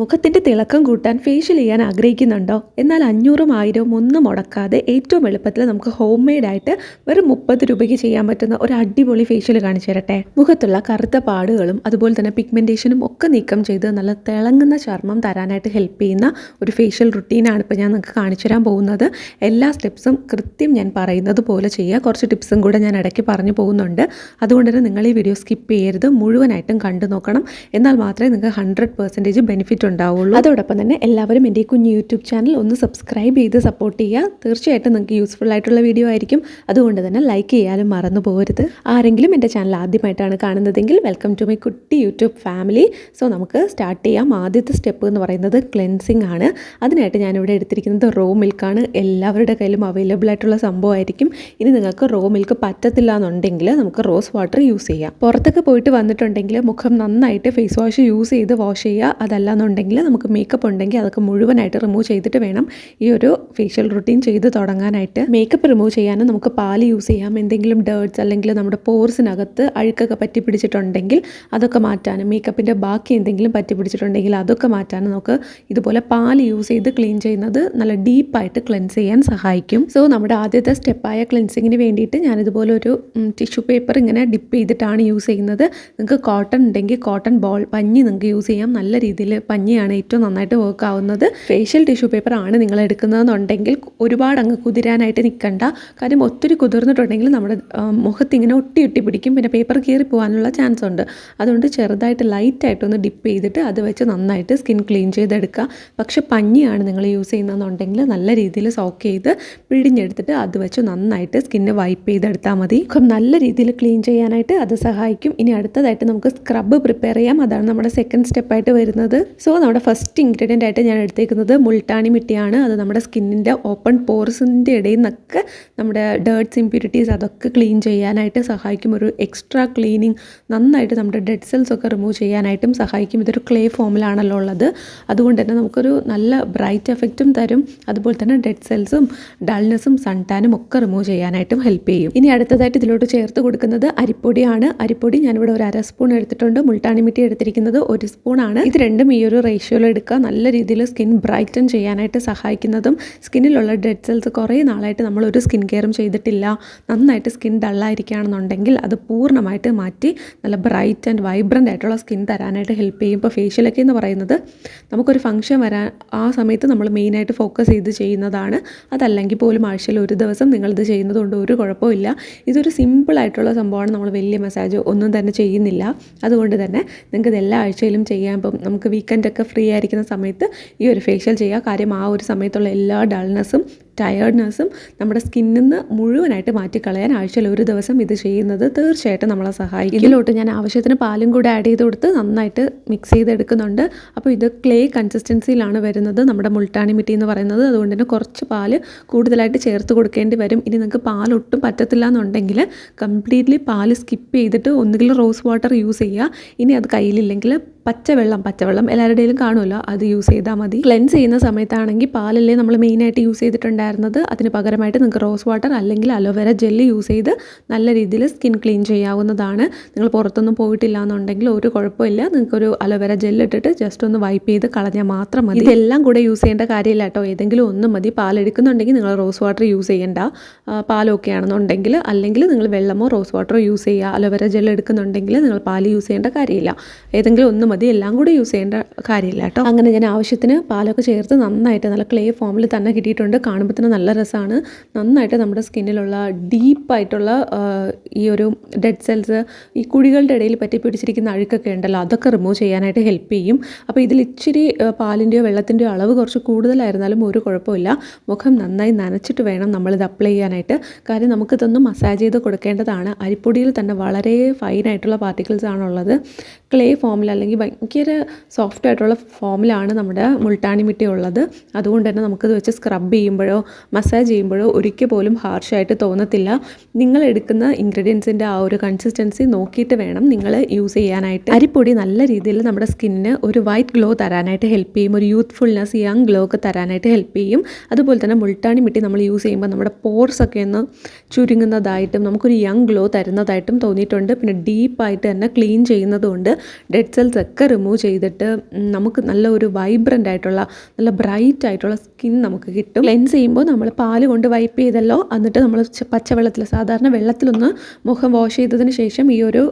മുഖത്തിന്റെ തിളക്കം കൂട്ടാൻ ഫേഷ്യൽ ചെയ്യാൻ ആഗ്രഹിക്കുന്നുണ്ടോ? എന്നാൽ അഞ്ഞൂറും ആയിരവും ഒന്നും മുടക്കാതെ ഏറ്റവും എളുപ്പത്തിൽ നമുക്ക് ഹോം മെയ്ഡ് ആയിട്ട് വെറും മുപ്പത് രൂപയ്ക്ക് ചെയ്യാൻ പറ്റുന്ന ഒരു അടിപൊളി ഫേഷ്യൽ കാണിച്ചു തരട്ടെ. മുഖത്തുള്ള കറുത്ത പാടുകളും അതുപോലെ തന്നെ പിഗ്മെന്റേഷനും ഒക്കെ നീക്കം ചെയ്ത് നല്ല തിളങ്ങുന്ന ചർമ്മം തരാനായിട്ട് ഹെൽപ്പ് ചെയ്യുന്ന ഒരു ഫേഷ്യൽ റുട്ടീനാണ് ഇപ്പോൾ ഞാൻ നിങ്ങൾക്ക് കാണിച്ചു തരാൻ പോകുന്നത്. എല്ലാ സ്റ്റെപ്സും കൃത്യം ഞാൻ പറയുന്നത് പോലെ ചെയ്യുക. കുറച്ച് ടിപ്സും കൂടെ ഞാൻ ഇടയ്ക്ക് പറഞ്ഞു പോകുന്നുണ്ട്. അതുകൊണ്ട് തന്നെ നിങ്ങൾ ഈ വീഡിയോ സ്കിപ്പ് ചെയ്യരുത്. മുഴുവനായിട്ടും കണ്ടു നോക്കണം. എന്നാൽ മാത്രമേ നിങ്ങൾക്ക് ഹൺഡ്രഡ് പെർസെന്റേജ് ബെനിഫിറ്റ് ഉണ്ടാവുള്ളൂ അതോടൊപ്പം തന്നെ എല്ലാവരും എന്റെ ഈ കുഞ്ഞ് യൂട്യൂബ് ചാനൽ ഒന്ന് സബ്സ്ക്രൈബ് ചെയ്ത് സപ്പോർട്ട് ചെയ്യുക. തീർച്ചയായിട്ടും നിങ്ങൾക്ക് യൂസ്ഫുൾ ആയിട്ടുള്ള വീഡിയോ ആയിരിക്കും. അതുകൊണ്ട് തന്നെ ലൈക്ക് ചെയ്യാനും മറന്നു പോകരുത്. ആരെങ്കിലും എന്റെ ചാനൽ ആദ്യമായിട്ടാണ് കാണുന്നതെങ്കിൽ വെൽക്കം ടു മൈ കുട്ടി യൂട്യൂബ് ഫാമിലി സോ നമുക്ക് സ്റ്റാർട്ട് ചെയ്യാം. ആദ്യത്തെ സ്റ്റെപ്പ് എന്ന് പറയുന്നത് ക്ലെൻസിങ് ആണ്. അതിനായിട്ട് ഞാനിവിടെ എടുത്തിരിക്കുന്നത് റോ മിൽക്കാണ് എല്ലാവരുടെ കയ്യിലും അവൈലബിൾ ആയിട്ടുള്ള സംഭവമായിരിക്കും. ഇനി നിങ്ങൾക്ക് റോ മിൽക്ക് പറ്റത്തില്ല എന്നുണ്ടെങ്കിൽ നമുക്ക് റോസ് വാട്ടർ യൂസ് ചെയ്യാം. പുറത്തൊക്കെ പോയിട്ട് വന്നിട്ടുണ്ടെങ്കിൽ മുഖം നന്നായിട്ട് ഫേസ് വാഷ് യൂസ് ചെയ്ത് വാഷ് ചെയ്യുക. അതല്ല എന്നുണ്ടെങ്കിൽ നമുക്ക് മേക്കപ്പ് ഉണ്ടെങ്കിൽ അതൊക്കെ മുഴുവനായിട്ട് റിമൂവ് ചെയ്തിട്ട് വേണം ഈ ഒരു ഫേഷ്യൽ റുട്ടീൻ ചെയ്ത് തുടങ്ങാനായിട്ട്. മേക്കപ്പ് റിമൂവ് ചെയ്യാനും നമുക്ക് പാൽ യൂസ് ചെയ്യാം. എന്തെങ്കിലും ഡേർട്സ് അല്ലെങ്കിൽ നമ്മുടെ പോർസിനകത്ത് അഴുക്കൊക്കെ പറ്റി പിടിച്ചിട്ടുണ്ടെങ്കിൽ അതൊക്കെ മാറ്റാനും മേക്കപ്പിന്റെ ബാക്കി എന്തെങ്കിലും പറ്റി പിടിച്ചിട്ടുണ്ടെങ്കിൽ അതൊക്കെ മാറ്റാനും നമുക്ക് ഇതുപോലെ പാൽ യൂസ് ചെയ്ത് ക്ലീൻ ചെയ്യുന്നത് നല്ല ഡീപ്പായിട്ട് ക്ലെൻസ് ചെയ്യാൻ സഹായിക്കും. സോ നമ്മുടെ ആദ്യത്തെ സ്റ്റെപ്പായ ക്ലെൻസിങ്ങിന് വേണ്ടിയിട്ട് ഞാനിതുപോലെ ഒരു ടിഷ്യൂ പേപ്പർ ഇങ്ങനെ ഡിപ്പ് ചെയ്തിട്ടാണ് യൂസ് ചെയ്യുന്നത്. നിങ്ങൾക്ക് കോട്ടൺ ഉണ്ടെങ്കിൽ കോട്ടൺ ബോൾ പഞ്ഞി നിങ്ങൾക്ക് യൂസ് ചെയ്യാം. നല്ല രീതിയിൽ പഞ്ഞിയാണ് ഏറ്റവും നന്നായിട്ട് വർക്ക് ആവുന്നത്. ഫേഷ്യൽ ടിഷ്യൂ പേപ്പർ ആണ് നിങ്ങൾ എടുക്കുന്നതെന്നുണ്ടെങ്കിൽ ഒരുപാട് അങ്ങ് കുതിരാനായിട്ട് നിൽക്കണ്ട കാര്യം ഒത്തിരി കുതിർന്നിട്ടുണ്ടെങ്കിൽ നമ്മുടെ മുഖത്ത് ഇങ്ങനെ ഒട്ടി ഒട്ടി പിടിക്കും. പിന്നെ പേപ്പർ കീറി പോകാനുള്ള ചാൻസ് ഉണ്ട്. അതുകൊണ്ട് ചെറുതായിട്ട് ലൈറ്റായിട്ടൊന്ന് ഡിപ്പ് ചെയ്തിട്ട് അത് വെച്ച് നന്നായിട്ട് സ്കിൻ ക്ലീൻ ചെയ്തെടുക്കുക. പക്ഷെ പഞ്ഞിയാണ് നിങ്ങൾ യൂസ് ചെയ്യുന്നതെന്നുണ്ടെങ്കിൽ നല്ല രീതിയിൽ സോക്ക് ചെയ്ത് പിഴിഞ്ഞെടുത്തിട്ട് അത് വെച്ച് നന്നായിട്ട് സ്കിന്ന് വൈപ്പ് ചെയ്തെടുത്താൽ മതി. നല്ല രീതിയിൽ ക്ലീൻ ചെയ്യാനായിട്ട് അത് സഹായിക്കും. ഇനി അടുത്തതായിട്ട് നമുക്ക് സ്ക്രബ് പ്രിപ്പയർ ചെയ്യാം. അതാണ് നമ്മുടെ സെക്കൻഡ് സ്റ്റെപ്പായിട്ട് വരുന്നത്. സോ നമ്മുടെ ഫസ്റ്റ് ഇൻഗ്രീഡിയന്റ് ആയിട്ട് ഞാൻ എടുത്തേക്കുന്നത് മുൾട്ടാണി മിട്ടിയാണ്. അത് നമ്മുടെ സ്കിന്നിന്റെ ഓപ്പൺ പോർസിന്റെ ഇടയിൽ നിന്നൊക്കെ നമ്മുടെ ഡേർട്സ് ഇമ്പ്യൂരിറ്റീസ് അതൊക്കെ ക്ലീൻ ചെയ്യാനായിട്ട് സഹായിക്കും. ഒരു എക്സ്ട്രാ ക്ലീനിങ് നന്നായിട്ട് നമ്മുടെ ഡെഡ് സെൽസ് ഒക്കെ റിമൂവ് ചെയ്യാനായിട്ടും സഹായിക്കും. ഇതൊരു ക്ലേ ഫോമിലാണല്ലോ ഉള്ളത്. അതുകൊണ്ട് തന്നെ നമുക്കൊരു നല്ല ബ്രൈറ്റ് എഫക്റ്റും തരും. അതുപോലെ തന്നെ ഡെഡ് സെൽസും ഡൾനെസ്സും സൺടാനും ഒക്കെ റിമൂവ് ചെയ്യാനായിട്ടും ഹെൽപ്പ് ചെയ്യും. ഇനി അടുത്തതായിട്ട് ഇതിലോട്ട് ചേർത്ത് കൊടുക്കുന്നത് അരിപ്പൊടിയാണ്. അരിപ്പൊടി ഞാനിവിടെ ഒരു അര സ്പൂൺ എടുത്തിട്ടുണ്ട്. മുൾട്ടാണി മിട്ടി എടുത്തിരിക്കുന്നത് ഒരു സ്പൂണാണ് ഇത് രണ്ടും ഈ ഒരു റേഷ്യോയിൽ എടുക്കുക. നല്ല രീതിയിൽ സ്കിൻ ബ്രൈറ്റൻ ചെയ്യാനായിട്ട് സഹായിക്കുന്നതും സ്കിന്നിലുള്ള ഡെഡ് സെൽസ് കുറേ നാളായിട്ട് നമ്മൾ ഒരു സ്കിൻ കെയറും ചെയ്തിട്ടില്ല. നന്നായിട്ട് സ്കിൻ ഡള്ളായിരിക്കുകയാണെന്നുണ്ടെങ്കിൽ അത് പൂർണമായിട്ട് മാറ്റി നല്ല ബ്രൈറ്റ് ആൻഡ് വൈബ്രന്റ് ആയിട്ടുള്ള സ്കിൻ തരാനായിട്ട് ഹെൽപ്പ് ചെയ്യും. ഇപ്പോൾ ഫേഷ്യലൊക്കെ എന്ന് പറയുന്നത് നമുക്കൊരു ഫംഗ്ഷൻ വരാൻ ആ സമയത്ത് നമ്മൾ മെയിനായിട്ട് ഫോക്കസ് ചെയ്ത് ചെയ്യുന്നതാണ്. അതല്ലെങ്കിൽ പോലും ആഴ്ചയിൽ ഒരു ദിവസം നിങ്ങളിത് ചെയ്യുന്നത് കൊണ്ട് ഒരു കുഴപ്പമില്ല ഇതൊരു സിമ്പിൾ ആയിട്ടുള്ള സംഭവമാണ്. നമ്മൾ വലിയ മസാജ് ഒന്നും തന്നെ ചെയ്യുന്നില്ല. അതുകൊണ്ട് തന്നെ നിങ്ങൾക്ക് ഇത് എല്ലാ ആഴ്ചയിലും ചെയ്യാം. ഇപ്പം നമുക്ക് വീക്കെൻഡൊക്കെ ഫ്രീ ആയിരിക്കുന്ന സമയത്ത് ഈ ഒരു ഫേഷ്യൽ ചെയ്യുക. കാര്യം ആ ഒരു സമയത്തുള്ള എല്ലാ ഡൾനെസ്സും ടയേർഡ്നെസ്സും നമ്മുടെ സ്കിന്നിൽ നിന്ന് മുഴുവനായിട്ട് മാറ്റിക്കളയാൻ ആഴ്ചയിൽ ഒരു ദിവസം ഇത് ചെയ്യുന്നത് തീർച്ചയായിട്ടും നമ്മളെ സഹായിക്കും. ഇതിലോട്ട് ഞാൻ ആവശ്യത്തിന് പാലും കൂടെ ആഡ് ചെയ്ത് കൊടുത്ത് നന്നായിട്ട് മിക്സ് ചെയ്തെടുക്കുന്നുണ്ട് അപ്പോൾ ഇത് ക്ലേ കൺസിസ്റ്റൻസിയിലാണ് വരുന്നത് നമ്മുടെ മുൾട്ടാണി മിട്ടി എന്ന് പറയുന്നത്. അതുകൊണ്ട് തന്നെ കുറച്ച് പാൽ കൂടുതലായിട്ട് ചേർത്ത് കൊടുക്കേണ്ടി വരും. ഇനി നിങ്ങൾക്ക് പാൽ ഒട്ടും പറ്റത്തില്ല എന്നുണ്ടെങ്കിൽ കംപ്ലീറ്റ്ലി പാൽ സ്കിപ്പ് ചെയ്തിട്ട് ഒന്നുകിൽ റോസ് വാട്ടർ യൂസ് ചെയ്യുക. ഇനി അത് കയ്യിലില്ലെങ്കിൽ പച്ചവെള്ളം പച്ചവെള്ളം എല്ലാവരുടെയും കാണുമല്ലോ. അത് യൂസ് ചെയ്താൽ മതി. ക്ലെൻസ് ചെയ്യുന്ന സമയത്താണെങ്കിൽ പാലല്ലേ നമ്മൾ മെയിനായിട്ട് യൂസ് ചെയ്തിട്ടുണ്ടായിരുന്നത്. അതിന് പകരമായിട്ട് നിങ്ങൾക്ക് റോസ് വാട്ടർ അല്ലെങ്കിൽ അലോവേര ജെല്ല് യൂസ് ചെയ്ത് നല്ല രീതിയിൽ സ്കിൻ ക്ലീൻ ചെയ്യാവുന്നതാണ്. നിങ്ങൾ പുറത്തൊന്നും പോയിട്ടില്ല എന്നുണ്ടെങ്കിൽ ഒരു കുഴപ്പമില്ല. നിങ്ങൾക്കൊരു അലോവേര ജെല്ല് ഇട്ടിട്ട് ജസ്റ്റ് ഒന്ന് വൈപ്പ് ചെയ്ത് കളഞ്ഞാൽ മാത്രം മതി. ഇതെല്ലാം കൂടെ യൂസ് ചെയ്യേണ്ട കാര്യമില്ല കേട്ടോ. ഏതെങ്കിലും ഒന്നും മതി. പാലെടുക്കുന്നുണ്ടെങ്കിൽ നിങ്ങൾ റോസ് വാട്ടർ യൂസ് ചെയ്യേണ്ട. പാലൊക്കെ ആണെന്നുണ്ടെങ്കിൽ അല്ലെങ്കിൽ നിങ്ങൾ വെള്ളമോ റോസ് വാട്ടറോ യൂസ് ചെയ്യുക. അലോവേര ജെൽ എടുക്കുന്നുണ്ടെങ്കിൽ നിങ്ങൾ പാൽ യൂസ് ചെയ്യേണ്ട കാര്യമില്ല. ഏതെങ്കിലും ഒന്ന് മതി എല്ലാം കൂടെ യൂസ് ചെയ്യേണ്ട കാര്യമില്ല കേട്ടോ. അങ്ങനെ ഞാൻ ആവശ്യത്തിന് പാലൊക്കെ ചേർത്ത് നന്നായിട്ട് നല്ല ക്ലേ ഫോമിൽ തന്നെ കിട്ടിയിട്ടുണ്ട്. കാണുമ്പോൾ തന്നെ നല്ല രസമാണ് നന്നായിട്ട് നമ്മുടെ സ്കിന്നിലുള്ള ഡീപ്പായിട്ടുള്ള ഈ ഒരു ഡെഡ് സെൽസ് ഈ കുഴികളുടെ ഇടയിൽ പറ്റി പിടിച്ചിരിക്കുന്ന അഴുക്കൊക്കെ ഉണ്ടല്ലോ അതൊക്കെ റിമൂവ് ചെയ്യാനായിട്ട് ഹെൽപ്പ് ചെയ്യും. അപ്പോൾ ഇതിൽ ഇച്ചിരി പാലിന്റെയോ വെള്ളത്തിന്റെയോ അളവ് കുറച്ച് കൂടുതലായിരുന്നാലും ഒരു കുഴപ്പമില്ല. മുഖം നന്നായി നനച്ചിട്ട് വേണം നമ്മളിത് അപ്ലൈ ചെയ്യാനായിട്ട്. കാര്യം നമുക്കിതൊന്ന് മസാജ് ചെയ്ത് കൊടുക്കേണ്ടതാണ്. അരിപ്പൊടിയിൽ തന്നെ വളരെ ഫൈനായിട്ടുള്ള പാർട്ടിക്കിൾസ് ആണുള്ളത്. ക്ലേ ഫോമിൽ അല്ലെങ്കിൽ ഭയങ്കര സോഫ്റ്റ് ആയിട്ടുള്ള ഫോമിലാണ് നമ്മുടെ മുൾട്ടാണി മിട്ടി ഉള്ളത്. അതുകൊണ്ട് തന്നെ നമുക്കിത് വെച്ച് സ്ക്രബ് ചെയ്യുമ്പോഴോ മസാജ് ചെയ്യുമ്പോഴോ ഒരിക്കൽ പോലും ഹാർഷായിട്ട് തോന്നത്തില്ല. നിങ്ങൾ എടുക്കുന്ന ഇൻഗ്രീഡിയൻസിന്റെ ആ ഒരു കൺസിസ്റ്റൻസി നോക്കിയിട്ട് വേണം നിങ്ങൾ യൂസ് ചെയ്യാനായിട്ട്. അരിപ്പൊടി നല്ല രീതിയിൽ നമ്മുടെ സ്കിന്നിന് ഒരു വൈറ്റ് ഗ്ലോ തരാനായിട്ട് ഹെൽപ്പ് ചെയ്യും. ഒരു യൂത്ത്ഫുൾനെസ് യങ് ഗ്ലോ ഒക്കെ തരാനായിട്ട് ഹെൽപ്പ് ചെയ്യും. അതുപോലെ തന്നെ മുൾട്ടാണി മിട്ടി നമ്മൾ യൂസ് ചെയ്യുമ്പോൾ നമ്മുടെ പോർസ് ഒക്കെ ഒന്ന് ചുരുങ്ങുന്നതായിട്ടും നമുക്കൊരു യങ് ഗ്ലോ തരുന്നതായിട്ടും തോന്നിയിട്ടുണ്ട്. പിന്നെ ഡീപ്പായിട്ട് തന്നെ ക്ലീൻ ചെയ്യുന്നതുകൊണ്ട് ഡെഡ് സെൽസ് ഒക്കെ റിമൂവ് ചെയ്തിട്ട് നമുക്ക് നല്ല ഒരു വൈബ്രന്റ് ആയിട്ടുള്ള നല്ല ബ്രൈറ്റ് ആയിട്ടുള്ള സ്കിൻ നമുക്ക് കിട്ടും. ക്ലെൻസ് ചെയ്യുമ്പോൾ നമ്മൾ പാൽ കൊണ്ട് വൈപ്പ് ചെയ്തല്ലോ. എന്നിട്ട് നമ്മൾ പച്ചവെള്ളത്തിൽ സാധാരണ വെള്ളത്തിലൊന്ന് മുഖം വാഷ് ചെയ്തതിന് ശേഷം ഈ ഒരു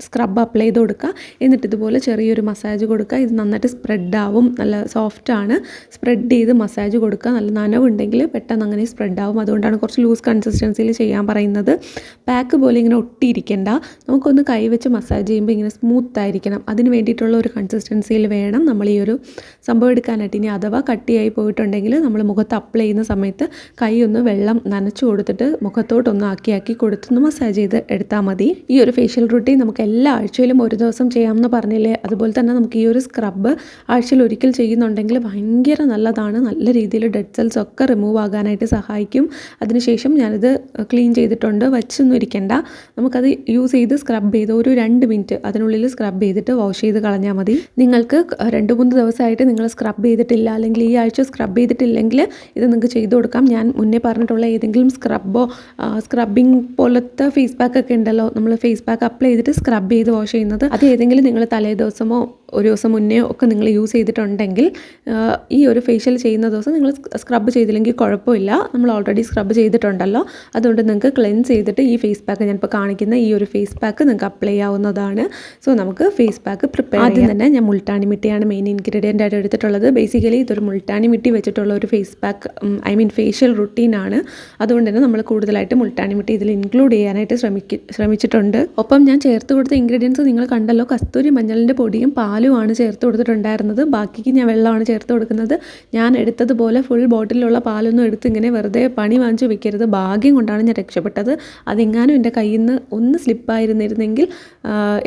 സ്ക്രബ് അപ്ലൈ ചെയ്ത് കൊടുക്കുക. എന്നിട്ട് ഇതുപോലെ ചെറിയൊരു മസാജ് കൊടുക്കുക. ഇത് നന്നായിട്ട് സ്പ്രെഡ് ആവും. നല്ല സോഫ്റ്റ് ആണ്. സ്പ്രെഡ് ചെയ്ത് മസാജ് കൊടുക്കുക. നല്ല നനവുണ്ടെങ്കിൽ പെട്ടെന്ന് അങ്ങനെ സ്പ്രെഡ് ആവും. അതുകൊണ്ടാണ് കുറച്ച് ലൂസ് കൺസിസ്റ്റൻസിയിൽ ചെയ്യാൻ പറയുന്നത്. പാക്ക് പോലെ ഇങ്ങനെ ഒട്ടിയിരിക്കേണ്ട. നമുക്കൊന്ന് കൈവച്ച് മസാജ് ചെയ്യുമ്പോൾ ഇങ്ങനെ സ്മൂത്ത് ആയിരിക്കണം. അതിന് വേണ്ടിയിട്ടുള്ള ഒരു കൺസിസ്റ്റൻസിയിൽ വേണം. നമ്മൾ ഈ ഒരു സംഭവം എടുക്കാനായിട്ട്. ഇനി അഥവാ കട്ടിയായി പോയിട്ടുണ്ടെങ്കിൽ നമ്മൾ മുഖത്ത് അപ്ലൈ ചെയ്യുന്ന സമയത്ത് കൈ ഒന്ന് വെള്ളം നനച്ചു കൊടുത്തിട്ട് മുഖത്തോട്ടൊന്ന് ആക്കി ആക്കി കൊടുത്തൊന്ന് മസാജ് ചെയ്ത് എടുത്താൽ മതി. ഈ ഒരു ഫേഷ്യൽ റൂട്ടീൻ നമുക്ക് എല്ലാ ആഴ്ചയിലും ഒരു ദിവസം ചെയ്യാമെന്ന് പറഞ്ഞില്ലേ? അതുപോലെ തന്നെ നമുക്ക് ഈ ഒരു സ്ക്രബ്ബ് ആഴ്ചയിൽ ഒരിക്കൽ ചെയ്യുന്നുണ്ടെങ്കിൽ ഭയങ്കര നല്ലതാണ്. നല്ല രീതിയിൽ ഡെഡ് സെൽസ് ഒക്കെ റിമൂവ് ആകാനായിട്ട് സഹായിക്കും. അതിനുശേഷം ഞാനിത് ക്ലീൻ ചെയ്തിട്ടുണ്ട്. വച്ചൊന്നും ഇരിക്കേണ്ട. നമുക്കത് യൂസ് ചെയ്ത് സ്ക്രബ് ചെയ്ത് ഒരു രണ്ട് മിനിറ്റ് അതിനുള്ളിൽ സ്ക്രബ് ചെയ്തിട്ട് വാഷ് ചെയ്ത് കളഞ്ഞാൽ മതി. നിങ്ങൾക്ക് രണ്ട് മൂന്ന് ദിവസമായിട്ട് നിങ്ങൾ സ്ക്രബ് ചെയ്തിട്ടില്ല അല്ലെങ്കിൽ ഈ ആഴ്ച സ്ക്രബ് ചെയ്തിട്ടില്ലെങ്കിൽ ഇത് നിങ്ങൾക്ക് ചെയ്തു കൊടുക്കാം. ഞാൻ മുന്നേ പറഞ്ഞിട്ടുള്ള ഏതെങ്കിലും സ്ക്രബോ സ്ക്രബിങ് പോലത്തെ ഫേസ് പാക്ക് ഒക്കെ ഉണ്ടല്ലോ. നമ്മൾ ഫേസ് പാക്ക് അപ്ലൈ ചെയ്തിട്ട് സ്ക്രബ് ചെയ്ത് വാഷ് ചെയ്യുന്നത്. അത് ഏതെങ്കിലും നിങ്ങൾ തലേ ദിവസമോ ഒരു ദിവസം മുന്നേ ഒക്കെ നിങ്ങൾ യൂസ് ചെയ്തിട്ടുണ്ടെങ്കിൽ ഈ ഒരു ഫേഷ്യൽ ചെയ്യുന്ന ദിവസം നിങ്ങൾ സ്ക്രബ് ചെയ്തില്ലെങ്കിൽ കുഴപ്പമില്ല. നമ്മൾ ഓൾറെഡി സ്ക്രബ് ചെയ്തിട്ടുണ്ടല്ലോ. അതുകൊണ്ട് നിങ്ങൾക്ക് ക്ലെൻസ് ചെയ്തിട്ട് ഈ ഫേസ് പാക്ക് ഞാനിപ്പോൾ കാണിക്കുന്ന ഈ ഒരു ഫേസ് പാക്ക് നിങ്ങൾക്ക് അപ്ലൈ ചെയ്യാവുന്നതാണ് സോ നമുക്ക് ഫേസ് പാക്ക് പ്രിപ്പയർ ആദ്യം തന്നെ ഞാൻ മുൾട്ടാണി മിട്ടിയാണ് മെയിൻ ഇൻഗ്രീഡിയന്റ് ആയിട്ട് എടുത്തിട്ടുള്ളത്. ബേസിക്കലി ഇതൊരു മുൾട്ടാണി മിട്ടി വെച്ചിട്ടുള്ള ഒരു face pack I mean facial റുട്ടീനാണ് അതുകൊണ്ട് തന്നെ നമ്മൾ കൂടുതലായിട്ട് മുൾട്ടാണി മിട്ടി ഇതിൽ ഇൻക്ലൂഡ് ചെയ്യാനായിട്ട് ശ്രമിക്ക ശ്രമിച്ചിട്ടുണ്ട്. ഒപ്പം ഞാൻ ചേർത്ത് കൊടുത്ത ഇൻഗ്രീഡിയൻസ് നിങ്ങൾ കണ്ടല്ലോ. കസ്തൂരി മഞ്ഞളിന്റെ പൊടിയും പാലുമാണ് ചേർത്ത് കൊടുത്തിട്ടുണ്ടായിരുന്നത്. ബാക്കിക്ക് ഞാൻ വെള്ളമാണ് ചേർത്ത് കൊടുക്കുന്നത്. ഞാൻ എടുത്തതുപോലെ ഫുൾ ബോട്ടിലുള്ള പാലൊന്നും എടുത്ത് ഇങ്ങനെ വെറുതെ പണി വാങ്ങിച്ച് വെക്കരുത്. ഭാഗ്യം കൊണ്ടാണ് ഞാൻ രക്ഷപ്പെട്ടത്. അതെങ്ങാനും എന്റെ കയ്യിൽ നിന്ന് ഒന്ന് സ്ലിപ്പായിരുന്നിരുന്നെങ്കിൽ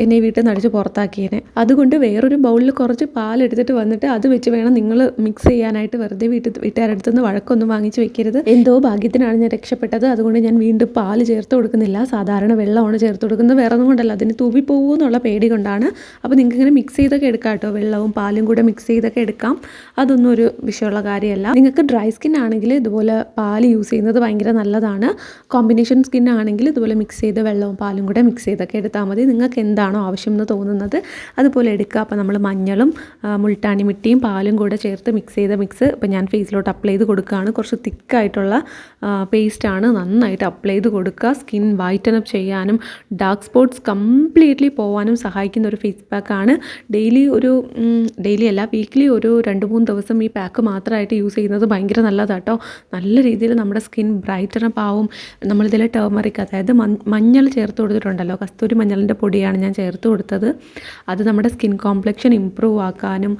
എന്നെ വീട്ടിൽ നിന്ന് അടിച്ച് പുറത്താക്കിയേനെ. അതുകൊണ്ട് വേറൊരു ബൗളിൽ കുറച്ച് പാലെടുത്തിട്ട് വന്നിട്ട് അത് വെച്ച് വേണം നിങ്ങൾ മിക്സ് ചെയ്യാനായിട്ട് വെറുതെ വീട്ടിൽ വീട്ടുകാരടുത്ത് നിന്ന് വഴക്കൊന്നും വാങ്ങിച്ച് വെക്കരുത്. എന്തോ ഭാഗ്യത്തിനാണ് ഞാൻ രക്ഷപ്പെട്ടത്. അതുകൊണ്ട് ഞാൻ വീണ്ടും പാൽ ചേർത്ത് കൊടുക്കുന്നില്ല. സാധാരണ വെള്ളമാണ് ചേർത്ത് കൊടുക്കുന്നത്. വേറെ ഒന്നും കൊണ്ടല്ല. അതിന് തൂവി എന്നുള്ള പേടി കൊണ്ടാണ്. അപ്പോൾ നിങ്ങൾക്ക് ഇങ്ങനെ മിക്സ് ചെയ്തൊക്കെ എടുക്കാം കേട്ടോ. വെള്ളവും പാലും കൂടെ മിക്സ് ചെയ്തൊക്കെ എടുക്കാം. അതൊന്നും ഒരു വിഷയമുള്ള കാര്യമല്ല. നിങ്ങൾക്ക് ഡ്രൈ സ്കിൻ ആണെങ്കിൽ ഇതുപോലെ പാൽ യൂസ് ചെയ്യുന്നത് ഭയങ്കര നല്ലതാണ്. കോമ്പിനേഷൻ സ്കിൻ ആണെങ്കിൽ ഇതുപോലെ മിക്സ് ചെയ്ത് വെള്ളവും പാലും കൂടെ മിക്സ് ചെയ്തൊക്കെ എടുത്താൽ മതി. നിങ്ങൾക്ക് എന്താണോ ആവശ്യം എന്ന് തോന്നുന്നത് അതുപോലെ എടുക്കുക. അപ്പോൾ നമ്മൾ മഞ്ഞളും മുൾട്ടാണി മിട്ടിയും പാലും കൂടെ ചേർത്ത് മിക്സ് ചെയ്ത മിക്സ് ഇപ്പോൾ ഞാൻ ഫേസിലോട്ട് അപ്ലൈ ചെയ്ത് കൊടുക്കുകയാണ്. കുറച്ച് തിക്കായിട്ടുള്ള പേസ്റ്റാണ് നന്നായിട്ട് അപ്ലൈ ചെയ്ത് കൊടുക്കുക. സ്കിൻ വൈറ്റൻ അപ്പ് ചെയ്യാനും ഡാർക്ക് സ്പോട്ട്സ് കംപ്ലീറ്റ്ലി പോകാനും സഹായിക്കുന്ന ഒരു ഫേസ് പാക്കാണ് ഡെയിലി ഒരു ഡെയിലി അല്ല വീക്ക്ലി ഒരു രണ്ട് മൂന്ന് ദിവസം ഈ പാക്ക് മാത്രമായിട്ട് യൂസ് ചെയ്യുന്നത് ഭയങ്കര നല്ലതാട്ടോ. നല്ല രീതിയിൽ നമ്മുടെ സ്കിൻ ബ്രൈറ്റൻ അപ്പ് ആവും. നമ്മളിതിൽ ടേമറിക് അതായത് മഞ്ഞൾ ചേർത്ത് കൊടുത്തിട്ടുണ്ടല്ലോ കസ്തൂരി മഞ്ഞളിന്റെ പൊടിയാണ് ഞാൻ ചേർത്ത് കൊടുത്തത്. അത് നമ്മുടെ സ്കിൻ കോംപ്ലക്ഷൻ ഇമ്പ്രൂവ് ആക്കാനും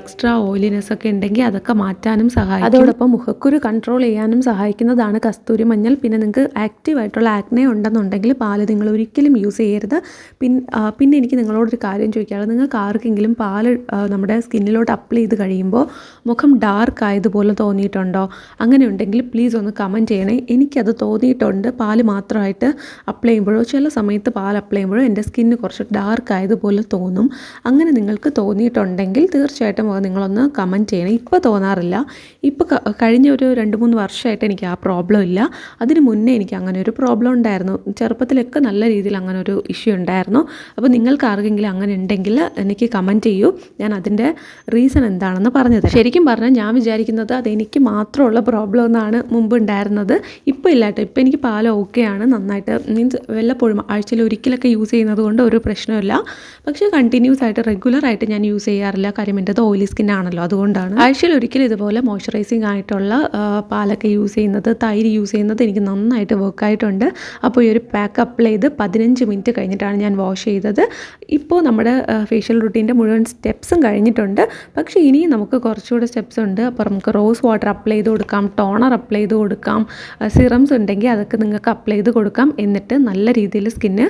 എക്സ്ട്രാ ഓയിലിനെസ് ഒക്കെ ഉണ്ടെങ്കിൽ അതൊക്കെ മാറ്റാനും സഹായിക്കും. അതോടൊപ്പം മുഖക്കുരു കൺട്രോൾ ചെയ്യാനും സഹായിക്കുന്നതാണ് കസ്തൂരി മഞ്ഞൾ. പിന്നെ നിങ്ങൾക്ക് ആക്റ്റീവ് ആയിട്ടുള്ള ആക്നെ ഉണ്ടെന്നുണ്ടെങ്കിൽ പാൽ നിങ്ങൾ ഒരിക്കലും യൂസ് ചെയ്യരുത്. പിൻ പിന്നെ എനിക്ക് നിങ്ങളോടൊരു കാര്യം ചോദിക്കാനുള്ളത്. നിങ്ങൾക്ക് ആർക്കെങ്കിലും പാൽ നമ്മുടെ സ്കിന്നിലോട്ട് അപ്ലൈ ചെയ്ത് കഴിയുമ്പോൾ മുഖം ഡാർക്ക് ആയതുപോലെ തോന്നിയിട്ടുണ്ടോ? അങ്ങനെ ഉണ്ടെങ്കിൽ പ്ലീസ് ഒന്ന് കമന്റ് ചെയ്യണേ. എനിക്കത് തോന്നിയിട്ടുണ്ട്. പാൽ മാത്രമായിട്ട് അപ്ലൈ ചെയ്യുമ്പോഴോ ചില സമയത്ത് പാൽ അപ്ലൈ ചെയ്യുമ്പോഴോ എന്റെ സ്കിന്ന് കുറച്ച് ഡാർക്ക് ആയതുപോലെ തോന്നും. അങ്ങനെ നിങ്ങൾക്ക് തോന്നിയിട്ടുണ്ടെങ്കിൽ തീർച്ചയായിട്ടും അത് നിങ്ങളൊന്ന് കമന്റ് ചെയ്യണം. ഇപ്പോൾ തോന്നാറില്ല. ഇപ്പോൾ കഴിഞ്ഞ ഒരു രണ്ട് മൂന്ന് വർഷമായിട്ട് എനിക്ക് ആ പ്രോബ്ലം ഇല്ല. അതിന് മുന്നേ എനിക്ക് അങ്ങനെ ഒരു പ്രോബ്ലം ഉണ്ടായിരുന്നു. ചെറുപ്പത്തിലൊക്കെ നല്ല രീതിയിൽ അങ്ങനെ ഒരു ഇഷ്യൂ ഉണ്ടായിരുന്നു. അപ്പോൾ നിങ്ങൾക്ക് ആർക്കെങ്കിലും അങ്ങനെ ഉണ്ടെങ്കിൽ എനിക്ക് കമന്റ് ചെയ്യൂ. ഞാൻ അതിന്റെ റീസൺ എന്താണെന്ന് പറഞ്ഞത് ശരിക്കും പറഞ്ഞാൽ ഞാൻ വിചാരിക്കുന്നത് അത് എനിക്ക് മാത്രമുള്ള പ്രോബ്ലം എന്നാണ് മുമ്പ് ഉണ്ടായിരുന്നത്. ഇപ്പോൾ ഇല്ല ഇപ്പോൾ എനിക്ക് പാൽ ഓക്കെയാണ് നന്നായിട്ട് മീൻസ് വല്ലപ്പോഴും ആഴ്ചയിൽ ഒരിക്കലൊക്കെ യൂസ് ചെയ്യുന്നത് കൊണ്ട് ഒരു പ്രശ്നമില്ല പക്ഷേ കണ്ടിന്യൂസ് ആയിട്ട് റെഗുലർ ആയിട്ട് ഞാൻ യൂസ് ചെയ്യാറില്ല. കാര്യം എന്റെത് ഓയിലി സ്കിൻ ആണല്ലോ. അതുകൊണ്ടാണ്. ആഴ്ചയിൽ ഒരിക്കലും ഇതുപോലെ മോയ്സ്ചറൈസിങ് ആയിട്ടുള്ള പാലൊക്കെ യൂസ് ചെയ്യുന്നത് തൈര് യൂസ് ചെയ്യുന്നത് എനിക്ക് നന്നായിട്ട് വർക്കായിട്ടുണ്ട് അപ്പോൾ ഈ ഒരു പാക്ക് അപ്ലൈ ചെയ്ത് പതിനഞ്ച് മിനിറ്റ് കഴിഞ്ഞിട്ടാണ് ഞാൻ വാഷ് ചെയ്തത്. ഇപ്പോൾ നമ്മുടെ ഫേഷ്യൽ റുട്ടീന്റെ മുഴുവൻ സ്റ്റെപ്സും കഴിഞ്ഞിട്ടുണ്ട്. പക്ഷേ ഇനിയും നമുക്ക് കുറച്ചുകൂടെ സ്റ്റെപ്സ് ഉണ്ട്. അപ്പോൾ നമുക്ക് റോസ് വാട്ടർ അപ്ലൈ ചെയ്ത് കൊടുക്കാം ടോണർ അപ്ലൈ ചെയ്ത് കൊടുക്കാം സിറംസ് ഉണ്ടെങ്കിൽ അതൊക്കെ നിങ്ങൾക്ക് അപ്ലൈ ചെയ്ത് കൊടുക്കാം. എന്നിട്ട് നല്ല രീതിയിൽ സ്കിന്ന്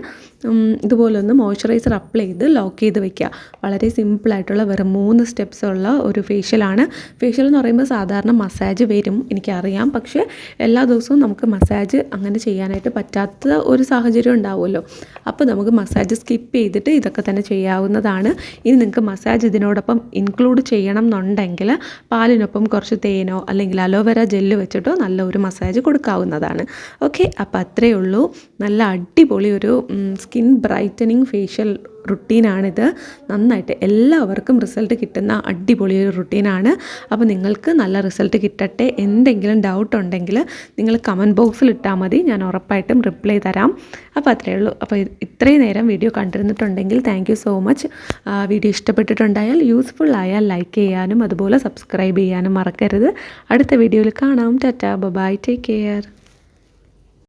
ഇതുപോലൊന്ന് മോയ്സ്ചറൈസർ അപ്ലൈ ചെയ്ത് ലോക്ക് ചെയ്ത് വെക്കുക. വളരെ സിമ്പിളായിട്ടുള്ള വെറും മൂന്ന് സ്റ്റെപ്സ് ഉള്ള ഒരു ഫേഷ്യലാണ് ഫേഷ്യൽ എന്ന് പറയുമ്പോൾ സാധാരണ മസാജ് വരും എനിക്കറിയാം. പക്ഷേ എല്ലാ ദിവസവും നമുക്ക് മസാജ് അങ്ങനെ ചെയ്യാനായിട്ട് പറ്റാത്ത ഒരു സാഹചര്യം ഉണ്ടാവുമല്ലോ. അപ്പോൾ നമുക്ക് മസാജ് സ്കിപ്പ് ചെയ്തിട്ട് ഇതൊക്കെ തന്നെ ചെയ്യാവുന്നതാണ്. ഇനി നിങ്ങൾക്ക് മസാജ് ഇതിനോടൊപ്പം ഇൻക്ലൂഡ് ചെയ്യണം എന്നുണ്ടെങ്കിൽ പാലിനൊപ്പം കുറച്ച് തേനോ അല്ലെങ്കിൽ അലോവേര ജെല്ല് വെച്ചിട്ടോ നല്ല ഒരു മസാജ് കൊടുക്കാവുന്നതാണ്. ഓക്കെ അപ്പോൾ അത്രയേ ഉള്ളൂ. നല്ല അടിപൊളി ഒരു സ്കിൻ ബ്രൈറ്റനിങ് ഫേഷ്യൽ റുട്ടീനാണിത്. നന്നായിട്ട് എല്ലാവർക്കും റിസൾട്ട് കിട്ടുന്ന അടിപൊളി ഒരു റുട്ടീനാണ്. അപ്പോൾ നിങ്ങൾക്ക് നല്ല റിസൾട്ട് കിട്ടട്ടെ. എന്തെങ്കിലും ഡൗട്ട് ഉണ്ടെങ്കിൽ നിങ്ങൾ കമന്റ് ബോക്സിൽ ഇട്ടാൽ മതി. ഞാൻ ഉറപ്പായിട്ടും റിപ്ലൈ തരാം. അപ്പോൾ അത്രയേ ഉള്ളൂ. അപ്പോൾ ഇത്രയും നേരം വീഡിയോ കണ്ടിരുന്നിട്ടുണ്ടെങ്കിൽ താങ്ക് സോ മച്ച് വീഡിയോ ഇഷ്ടപ്പെട്ടിട്ടുണ്ടായാൽ യൂസ്ഫുൾ ആയാൽ ലൈക്ക് ചെയ്യാനും അതുപോലെ സബ്സ്ക്രൈബ് ചെയ്യാനും മറക്കരുത്. അടുത്ത വീഡിയോയിൽ കാണാം. Tata bye take care